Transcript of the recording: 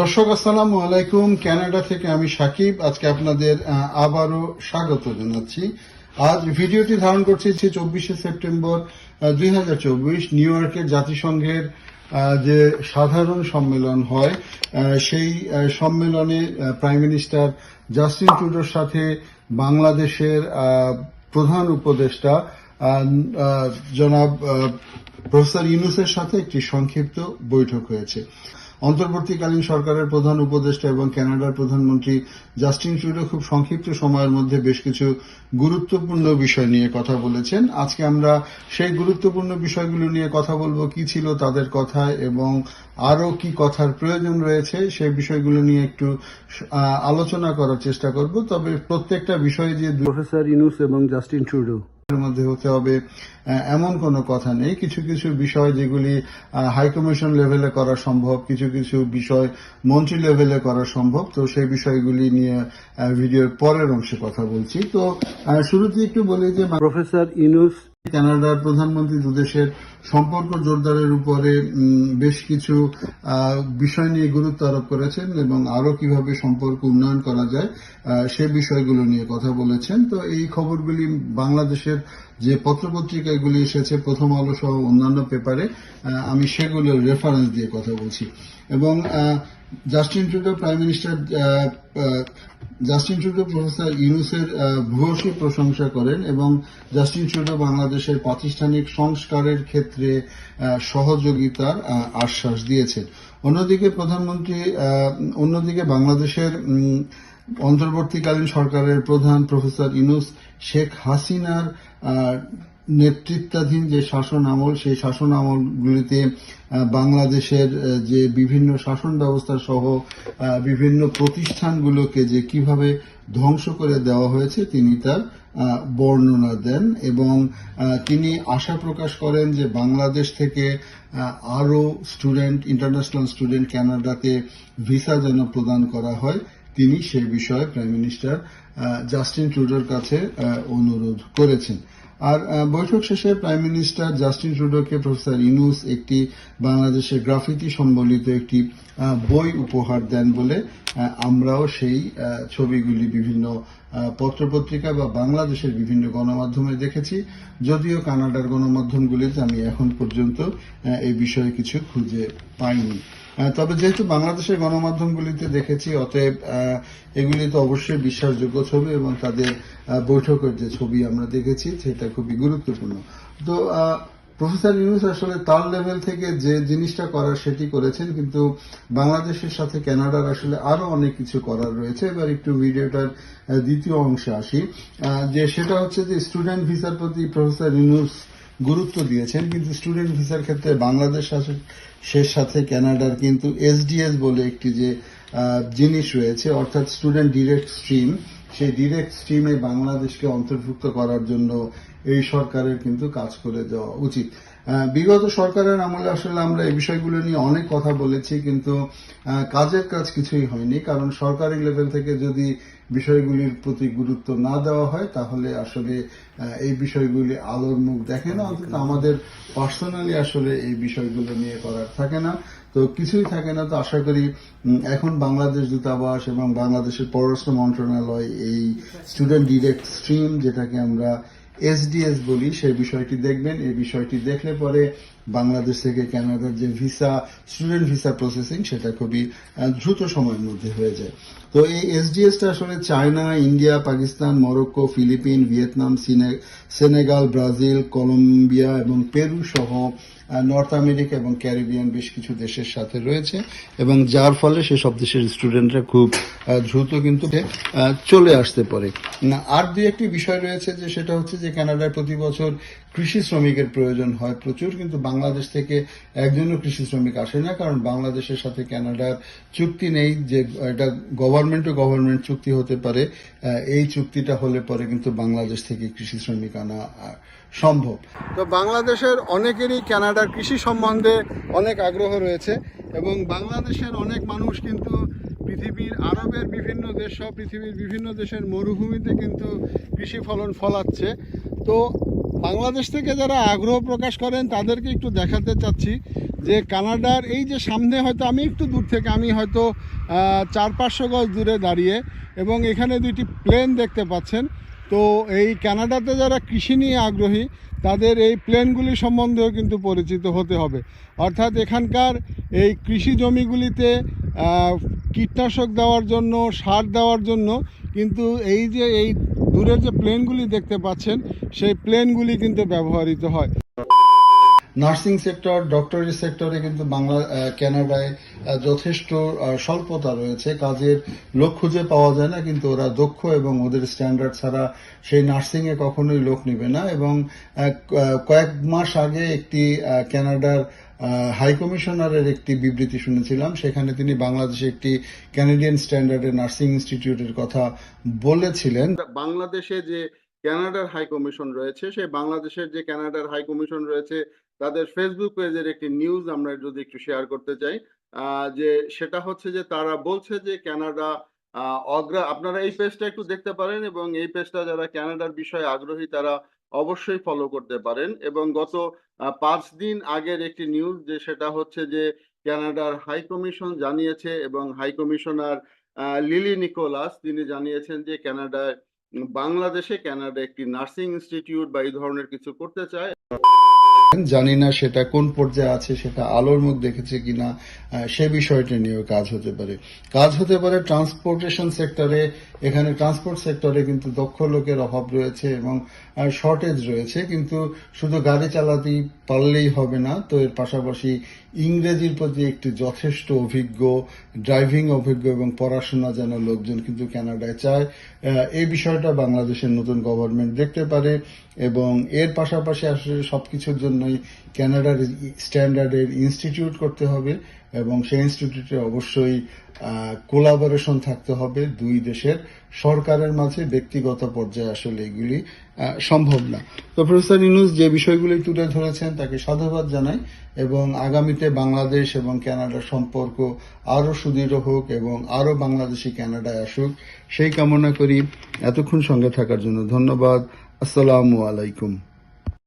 দর্শক, আসসালামু আলাইকুম। কানাডা থেকে আমি সাকিব। আজকে আপনাদের আবারও স্বাগত জানাচ্ছি। আজ ভিডিওটি ধারণ করছি চব্বিশে সেপ্টেম্বর দুই হাজার চব্বিশ নিউ ইয়র্কের জাতিসংঘের যে সাধারণ সম্মেলন হয় সেই সম্মেলনে প্রাইম মিনিস্টার জাস্টিন ট্রুডোর সাথে বাংলাদেশের প্রধান উপদেষ্টা জনাব প্রফেসর ইউনুসের সাথে একটি সংক্ষিপ্ত বৈঠক হয়েছে। অন্তর্বর্তীকালীন সরকারের প্রধান উপদেষ্টা এবং কানাডার প্রধানমন্ত্রী জাস্টিন ট্রুডো খুব সংক্ষিপ্ত সময়ের মধ্যে বেশ কিছু গুরুত্বপূর্ণ বিষয় নিয়ে কথা বলেছেন। আজকে আমরা সেই গুরুত্বপূর্ণ বিষয়গুলো নিয়ে কথা বলব, কি ছিল তাদের কথা এবং আরও কি কথার প্রয়োজন রয়েছে সেই বিষয়গুলো নিয়ে একটু আলোচনা করার চেষ্টা করব। তবে প্রত্যেকটা বিষয়ে যে প্রফেসর ইনুস এবং জাস্টিন ট্রুডো। এর মধ্যে হতে হবে। এমন কোনো কথা নেই। কিছু কিছু বিষয় যেগুলি হাইকমিশন লেভেলে করা সম্ভব, কিছু কিছু বিষয় মন্ত্রী লেভেলে করা সম্ভব। তো সেই বিষয়গুলি নিয়ে ভিডিওর পরের অংশে কথা বলছি। তো শুরুতে একটু বলি যে প্রফেসর ইনুস কানাডার প্রধানমন্ত্রী দুদেশের সম্পর্ক জোরদারের উপরে বেশ কিছু বিষয় নিয়ে গুরুত্ব আরোপ করেছেন এবং আরও কীভাবে সম্পর্ক উন্নয়ন করা যায় সে বিষয়গুলো নিয়ে কথা বলেছেন। তো এই খবরগুলি বাংলাদেশের যে পত্রপত্রিকাগুলি এসেছে, প্রথম আলো সহ অন্যান্য পেপারে আমি সেগুলোর রেফারেন্স দিয়ে কথা বলছি। এবং Justin Trudeau prime minister Justin Trudeau professor ইউনুসের ভূয়সী প্রশংসা করেন এবং জাস্টিন ট্রুডো বাংলাদেশের প্রাতিষ্ঠানিক সংস্কারের ক্ষেত্রে আহ, সহযোগিতার আহ, আশ্বাস দিয়েছেন। অন্যদিকে প্রধানমন্ত্রী আহ, অন্যদিকে বাংলাদেশের অন্তর্বর্তীকালীন সরকারের প্রধান প্রফেসর ইনুস শেখ হাসিনার নেতৃত্বাধীন যে শাসন আমল, সেই শাসন আমলগুলিতে বাংলাদেশের যে বিভিন্ন শাসন ব্যবস্থা সহ বিভিন্ন প্রতিষ্ঠানগুলোকে যে কীভাবে ধ্বংস করে দেওয়া হয়েছে, তিনি তার বর্ণনা দেন এবং তিনি আশা প্রকাশ করেন যে বাংলাদেশ থেকে আরও স্টুডেন্ট, ইন্টারন্যাশনাল স্টুডেন্ট কানাডাতে ভিসা যেন প্রদান করা হয়, তিনি সে বিষয়ে প্রাইম মিনিস্টার জাস্টিন ট্রুডোর কাছে অনুরোধ করেছেন। আর বৈঠক শেষে প্রাইম মিনিস্টার জাস্টিন ট্রুডোকে প্রফেসর ইনুস একটি বাংলাদেশের গ্রাফিতি সম্বলিত একটি বই উপহার দেন বলে আমরাও সেই ছবিগুলি বিভিন্ন পত্রপত্রিকা বা বাংলাদেশের বিভিন্ন গণমাধ্যমে দেখেছি। যদিও কানাডার গণমাধ্যমগুলিতে আমি এখন পর্যন্ত এই বিষয়ে কিছু খুঁজে পাইনি। তবে যেহেতু বাংলাদেশের গণমাধ্যমগুলিতে দেখেছি, অতএব এগুলি তো অবশ্যই বিশ্বাসযোগ্য ছবি এবং তাদের বৈঠকের যে ছবি আমরা দেখেছি, সেটা খুবই গুরুত্বপূর্ণ। তো প্রফেসর ইউনুস আসলে তার লেভেল থেকে যে জিনিসটা করার সেটি করেছেন, কিন্তু বাংলাদেশের সাথে কানাডার আসলে আরও অনেক কিছু করার রয়েছে। এবার একটু ভিডিওটার দ্বিতীয় অংশে আসি। যে সেটা হচ্ছে যে স্টুডেন্ট ভিসার প্রতি প্রফেসর ইউনুস গুরুত্ব দিয়েছেন, কিন্তু স্টুডেন্ট ভিসার ক্ষেত্রে বাংলাদেশ সাথে সে সাথে ক্যানাডার কিন্তু এসডিএস বলে একটি যে জিনিস রয়েছে, অর্থাৎ স্টুডেন্ট ডিরেক্ট স্ট্রিম সেই ডিরেক্ট স্ট্রিমে বাংলাদেশকে অন্তর্ভুক্ত করার জন্য এই সরকারের কিন্তু কাজ করে যাওয়া উচিত। বিগত সরকারের আমলে আসলে আমরা এই বিষয়গুলো নিয়ে অনেক কথা বলেছি, কিন্তু কাজের কাজ কিছুই হয়নি, কারণ সরকারি লেভেল থেকে যদি বিষয়গুলির প্রতি গুরুত্ব না দেওয়া হয়, তাহলে আসলে এই বিষয়গুলি আলোর মুখ দেখে না অন্তত আমাদের পার্সোনালি আসলে এই বিষয়গুলো নিয়ে করার থাকে না। তো কিছুই থাকে না, তো আশা করি এখন বাংলাদেশ দূতাবাস এবং বাংলাদেশের পররাষ্ট্র মন্ত্রণালয় এই স্টুডেন্ট ডিরেক্ট স্ট্রিম যেটাকে আমরা এসডিএস বলি সেই বিষয়টি দেখবেন এই বিষয়টি দেখলে পরে বাংলাদেশ থেকে কানাডার যে ভিসা স্টুডেন্ট ভিসা প্রসেসিং সেটা খুবই দ্রুত সময়ের মধ্যে হয়ে যায়। তো এই এসডিএসটা আসলে China, India, Pakistan, Morocco, Philippine, Vietnam, সিনে- সেনেগাল, ব্রাজিল, কলম্বিয়া এবং পেরু সহ নর্থ আমেরিকা এবং ক্যারিবিয়ান বেশ কিছু দেশের সাথে রয়েছে এবং যার ফলে সেসব দেশের স্টুডেন্টরা খুব দ্রুত কিন্তু চলে আসতে পারে। আর দুই একটি বিষয় রয়েছে যে সেটা হচ্ছে যে কানাডায় প্রতি বছর কৃষি শ্রমিকের প্রয়োজন হয় প্রচুর, কিন্তু বাংলাদেশ থেকে একজনও কৃষি শ্রমিক আসে না, কারণ বাংলাদেশের সাথে কানাডার চুক্তি নেই যে, এটা গভর্নমেন্ট টু গভর্নমেন্ট চুক্তি হতে পারে এই চুক্তিটা হলে পরে কিন্তু বাংলাদেশ থেকে কৃষি শ্রমিক আনা সম্ভব। তো বাংলাদেশের অনেকেরই কানাডার কৃষি সম্বন্ধে অনেক আগ্রহ রয়েছে, এবং বাংলাদেশের অনেক মানুষ কিন্তু পৃথিবীর, আরবের বিভিন্ন দেশ সহ পৃথিবীর বিভিন্ন দেশের মরুভূমিতে কিন্তু কৃষি ফলন ফলাচ্ছে। তো বাংলাদেশ থেকে যারা আগ্রহ প্রকাশ করেন, তাদেরকে একটু দেখাতে চাচ্ছি যে কানাডার এই যে সামনে হয়তো আমি একটু দূর থেকে, আমি হয়তো চার পাঁচশো গজ দূরে দাঁড়িয়ে এবং এখানে দুইটি প্লেন দেখতে পাচ্ছেন। তো এই কানাডাতে যারা কৃষি নিয়ে আগ্রহী, তাদের এই প্লেনগুলি সম্বন্ধেও কিন্তু পরিচিত হতে হবে। অর্থাৎ এখানকার এই কৃষি জমিগুলিতে কীটনাশক দেওয়ার জন্য, সার দেওয়ার জন্য কিন্তু এই যে এই দূরের যে প্লেনগুলি দেখতে পাচ্ছেন সেই প্লেনগুলি কিন্তু ব্যবহৃত হয়। নার্সিং সেক্টর ডক্টরি সেক্টরে কিন্তু বাংলা আহ, যথেষ্ট স্বল্পতা রয়েছে। কাজের লোক খুঁজে পাওয়া যায় না কিন্তু ওরা দক্ষ এবং ওদের স্ট্যান্ডার্ড ছাড়া সেই নার্সিংয়ে কখনোই লোক নেবে না এবং কয়েক মাস আগে একটি আহ, হাই কমিশনারের একটি বিবৃতি শুনেছিলাম। সেখানে তিনি বাংলাদেশে একটি ক্যানাডিয়ান স্ট্যান্ডার্ডের নার্সিং ইনস্টিটিউটের কথা বলেছিলেন। বাংলাদেশে যে কানাডার হাই কমিশন রয়েছে সেই বাংলাদেশের যে কানাডার হাই কমিশন রয়েছে তাদের ফেসবুক পেজের একটি নিউজ আমরা যদি একটু শেয়ার করতে চাই যে সেটা হচ্ছে যে তারা বলছে যে আহ, অগ্রা আপনারা এই পেজটা একটু দেখতে পারেন এবং এই পেজটা যারা কানাডার বিষয়ে আগ্রহী তারা অবশ্যই ফলো করতে পারেন। এবং গত পাঁচ দিন আগের একটি নিউজ যে সেটা হচ্ছে যে কানাডার হাই কমিশন জানিয়েছে এবং হাই কমিশনার লিলি নিকোলাস তিনি জানিয়েছেন যে ক্যানাডায় বাংলাদেশে কানাডা একটি নার্সিং ইনস্টিটিউট বা এই ধরনের কিছু করতে চায়। জানি না সেটা কোন পর্যায়ে আছে, সেটা আলোর মুখ দেখেছে কিনা সে বিষয়টি নিয়েও কাজ হতে পারে। কাজ হতে পারে ট্রান্সপোর্টেশন সেক্টরে এখানে ট্রান্সপোর্ট সেক্টরে কিন্তু দক্ষ লোকের অভাব রয়েছে এবং শর্টেজ রয়েছে, কিন্তু শুধু গাড়ি চালাতেই পারলেই হবে না, তো এর পাশাপাশি ইংরেজির প্রতি একটি যথেষ্ট অভিজ্ঞ ড্রাইভিং অভিজ্ঞ এবং পড়াশোনা যেন লোকজন কিন্তু কানাডায় চায় এই বিষয়টা বাংলাদেশের নতুন গভর্নমেন্ট দেখতে পারে এবং এর পাশাপাশি আসলে সবকিছুর জন্যই কানাডার স্ট্যান্ডার্ডের ইনস্টিটিউট করতে হবে এবং সেই ইনস্টিটিউটে অবশ্যই কোলাবোরেশন থাকতে হবে দুই দেশের সরকারের মাঝে ব্যক্তিগত পর্যায়ে আসলে এগুলি সম্ভব না। তো প্রফেসর ইউনুস যে বিষয়গুলি তুলে ধরেছেন তাকে সাধুবাদ জানাই এবং আগামীতে বাংলাদেশ এবং কানাডার সম্পর্ক আরও সুদৃঢ় হোক এবং আরও বাংলাদেশি কানাডায় আসুক, সেই কামনা করি। এতক্ষণ সঙ্গে থাকার জন্য ধন্যবাদ। আসসালামু আলাইকুম।